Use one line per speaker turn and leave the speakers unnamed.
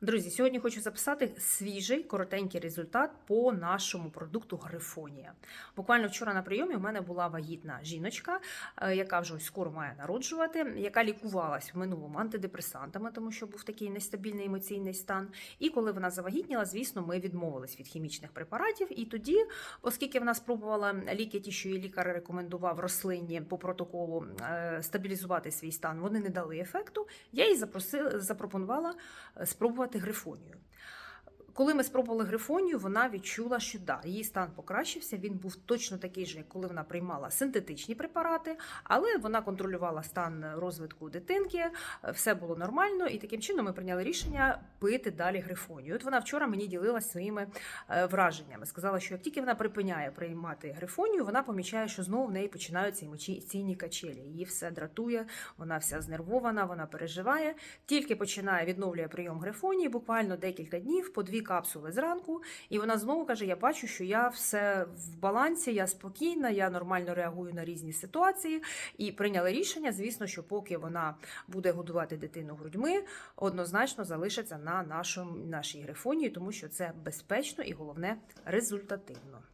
Друзі, сьогодні хочу записати свіжий коротенький результат по нашому продукту Грифонія. Буквально вчора на прийомі у мене була вагітна жіночка, е, яка вже ось скоро має народжувати, яка лікувалась в минулому антидепресантами, тому що був такий нестабільний емоційний стан. І коли вона завагітніла, звісно, ми відмовились від хімічних препаратів. І тоді, оскільки вона спробувала ліки, ті, що її лікар рекомендував рослинні по протоколу е, стабілізувати свій стан, вони не дали ефекту. Я їй запросила, запропонувала е, спробувати грифонію. Коли ми спробували грифонію, вона відчула, що да, її стан покращився. Він був точно такий же, як коли вона приймала синтетичні препарати, але вона контролювала стан розвитку дитинки, все було нормально, і таким чином ми прийняли рішення пити далі грифонію. От вона вчора мені ділилася своїми е, враженнями. Сказала, що як тільки вона припиняє приймати грифонію, вона помічає, що знову в неї починаються емоційні качелі. Її все дратує, вона вся знервована, вона переживає. Тільки починає відновлює прийом грифонії, буквально декілька днів, по дві капсули зранку, і вона знову каже: Я бачу, що я все в балансі, я спокійна, я нормально реагую на різні ситуації. І прийняли рішення, звісно, що поки вона буде годувати дитину грудьми, однозначно залишиться на нашому нашій грифонії, тому що це безпечно і головне результативно.